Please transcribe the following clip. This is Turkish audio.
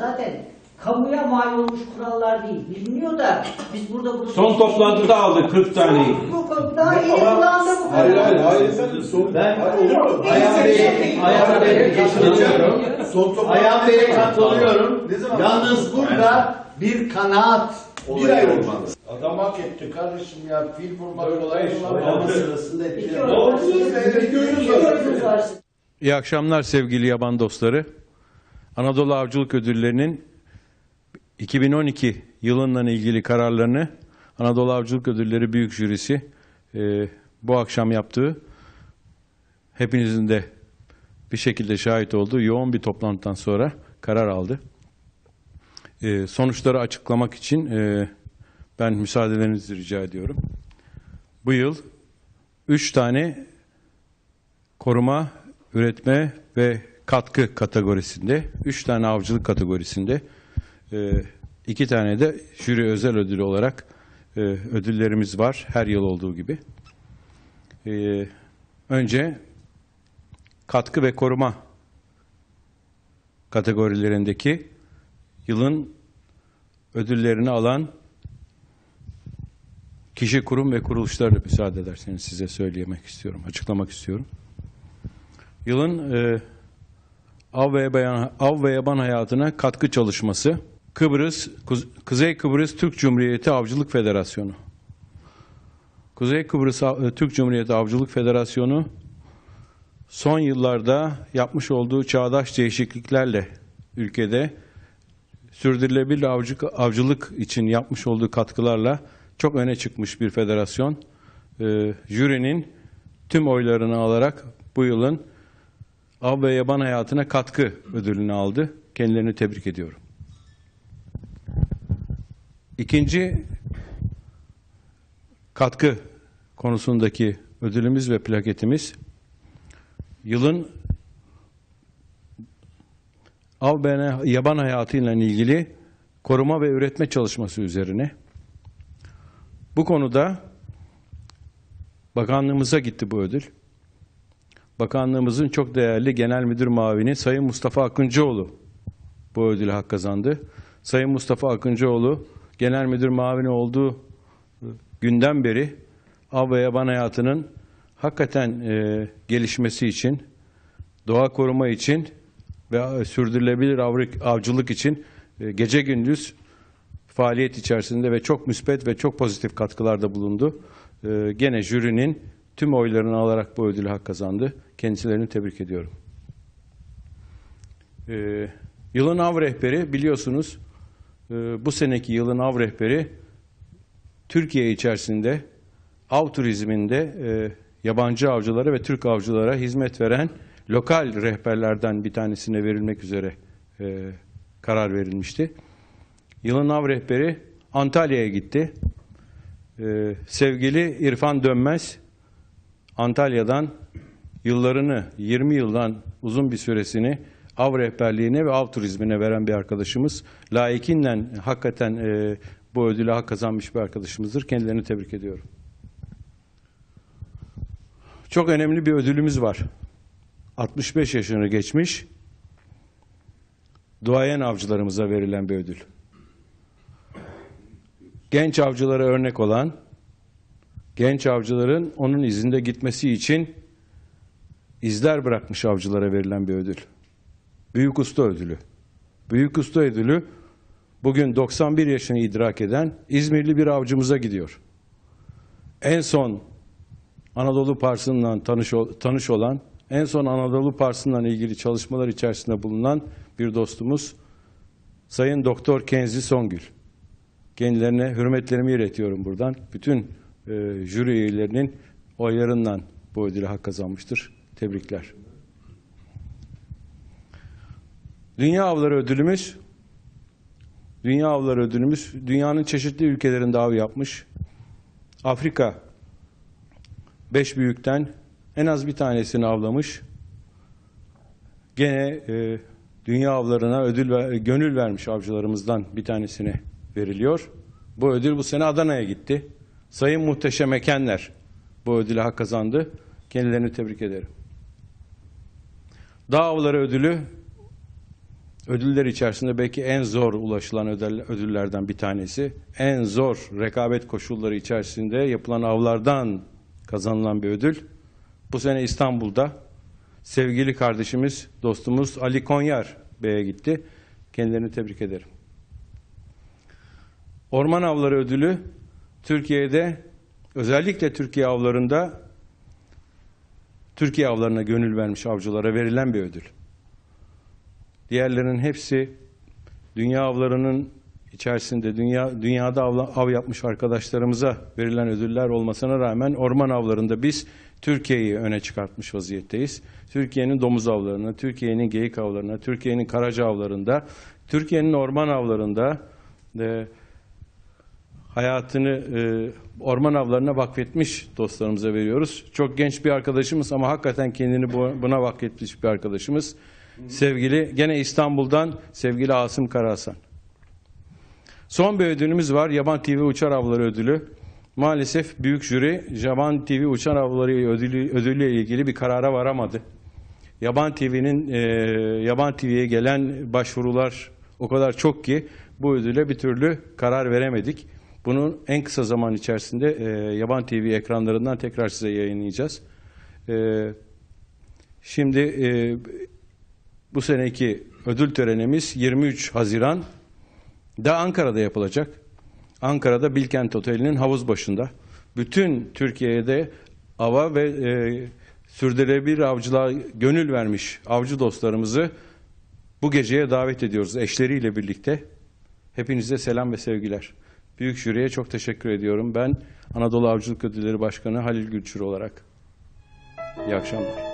zaten kamuya mal olmuş kurallar değil. Biliniyor da biz burada bunu... Son toplantıda aldık 40 taneyi. Yok, daha yeni kullandı bu Hayır hayır hayır. Son, Ben- hayır, olur mu? Ayhan Bey'e Ayhan Bey'e katılıyorum. Ayhan Bey'e katılıyorum. Ne zaman? Yalnız burada bir kanaat Bir ay olmalı. olmalı. Adam hak etti kardeşim ya. Fil vurmak kolay. Ama sırasında var. İyi akşamlar sevgili yaban dostları. Anadolu Avcılık Ödülleri'nin 2012 yılınla ilgili kararlarını Anadolu Avcılık Ödülleri Büyük Jürisi e, bu akşam yaptığı hepinizin de bir şekilde şahit olduğu yoğun bir toplantıdan sonra karar aldı. E, sonuçları açıklamak için e, ben müsaadelerinizi rica ediyorum. Bu yıl 3 tane koruma, üretme ve katkı kategorisinde, üç tane avcılık kategorisinde, e, iki tane de jüri özel ödülü olarak e, ödüllerimiz var her yıl olduğu gibi. E, önce katkı ve koruma kategorilerindeki yılın ödüllerini alan kişi, kurum ve kuruluşlarla müsaade ederseniz size söylemek istiyorum, açıklamak istiyorum. Yılın e, av, ve yaban, av ve yaban hayatına katkı çalışması Kıbrıs, Kuz- Kuzey Kıbrıs Türk Cumhuriyeti Avcılık Federasyonu. Kuzey Kıbrıs e, Türk Cumhuriyeti Avcılık Federasyonu son yıllarda yapmış olduğu çağdaş değişikliklerle ülkede sürdürülebilir avcılık, avcılık için yapmış olduğu katkılarla çok öne çıkmış bir federasyon. Ee, jürinin tüm oylarını alarak bu yılın av ve yaban hayatına katkı ödülünü aldı. Kendilerini tebrik ediyorum. İkinci katkı konusundaki ödülümüz ve plaketimiz yılın av ve yaban hayatıyla ilgili koruma ve üretme çalışması üzerine. Bu konuda bakanlığımıza gitti bu ödül. Bakanlığımızın çok değerli Genel Müdür Mavini Sayın Mustafa Akıncıoğlu bu ödülü hak kazandı. Sayın Mustafa Akıncıoğlu Genel Müdür Mavini olduğu günden beri av ve yaban hayatının hakikaten e, gelişmesi için, doğa koruma için ve sürdürülebilir avcılık, avcılık için e, gece gündüz faaliyet içerisinde ve çok müspet ve çok pozitif katkılarda bulundu. E, gene jürinin tüm oylarını alarak bu ödülü hak kazandı. Kendisilerini tebrik ediyorum. E, yılın av rehberi biliyorsunuz e, bu seneki yılın av rehberi Türkiye içerisinde av turizminde e, yabancı avcılara ve Türk avcılara hizmet veren lokal rehberlerden bir tanesine verilmek üzere e, karar verilmişti. Yılın av rehberi Antalya'ya gitti. E, sevgili İrfan Dönmez Antalya'dan yıllarını 20 yıldan uzun bir süresini av rehberliğine ve av turizmine veren bir arkadaşımız. Layıkinden hakikaten e, bu ödülü hak kazanmış bir arkadaşımızdır. Kendilerini tebrik ediyorum. Çok önemli bir ödülümüz var. 65 yaşını geçmiş duayen avcılarımıza verilen bir ödül. Genç avcılara örnek olan, genç avcıların onun izinde gitmesi için izler bırakmış avcılara verilen bir ödül. Büyük Usta Ödülü. Büyük Usta Ödülü bugün 91 yaşını idrak eden İzmirli bir avcımıza gidiyor. En son Anadolu Parsı'ndan tanış, tanış olan, en son Anadolu Parsı'ndan ilgili çalışmalar içerisinde bulunan bir dostumuz Sayın Doktor Kenzi Songül. Kendilerine hürmetlerimi iletiyorum buradan. Bütün e, jüri üyelerinin oylarından bu ödülü hak kazanmıştır. Tebrikler. Dünya Avları Ödülümüz Dünya Avları Ödülümüz dünyanın çeşitli ülkelerinde av yapmış. Afrika beş büyükten en az bir tanesini avlamış. Gene e, dünya avlarına ödül ve gönül vermiş avcılarımızdan bir tanesine veriliyor. Bu ödül bu sene Adana'ya gitti. Sayın Muhteşem Ekenler bu ödülü hak kazandı. Kendilerini tebrik ederim. Dağ avları ödülü ödüller içerisinde belki en zor ulaşılan ödül- ödüllerden bir tanesi. En zor rekabet koşulları içerisinde yapılan avlardan kazanılan bir ödül. Bu sene İstanbul'da sevgili kardeşimiz, dostumuz Ali Konyar Bey'e gitti. Kendilerini tebrik ederim. Orman Avları Ödülü Türkiye'de özellikle Türkiye avlarında Türkiye avlarına gönül vermiş avcılara verilen bir ödül. Diğerlerinin hepsi dünya avlarının içerisinde dünya dünyada avla- av yapmış arkadaşlarımıza verilen ödüller olmasına rağmen orman avlarında biz Türkiye'yi öne çıkartmış vaziyetteyiz. Türkiye'nin domuz avlarına, Türkiye'nin geyik avlarına, Türkiye'nin karaca avlarında, Türkiye'nin orman avlarında e, hayatını e, orman avlarına vakfetmiş dostlarımıza veriyoruz. Çok genç bir arkadaşımız ama hakikaten kendini bu- buna vakfetmiş bir arkadaşımız. Sevgili gene İstanbul'dan sevgili Asım Karahasan. Son bir ödülümüz var. Yaban TV Uçar Avları Ödülü. Maalesef büyük jüri Yaban TV Uçar Avları ödülü, ödülüyle ilgili bir karara varamadı. Yaban TV'nin e, Yaban TV'ye gelen başvurular o kadar çok ki bu ödüle bir türlü karar veremedik. Bunu en kısa zaman içerisinde e, Yaban TV ekranlarından tekrar size yayınlayacağız. E, şimdi e, bu seneki ödül törenimiz 23 Haziran da Ankara'da yapılacak. Ankara'da Bilkent Oteli'nin havuz başında. Bütün Türkiye'de ava ve e, sürdürülebilir avcılığa gönül vermiş avcı dostlarımızı bu geceye davet ediyoruz eşleriyle birlikte. Hepinize selam ve sevgiler. Büyük jüriye çok teşekkür ediyorum. Ben Anadolu Avcılık Ödülleri Başkanı Halil Gülçür olarak. İyi akşamlar.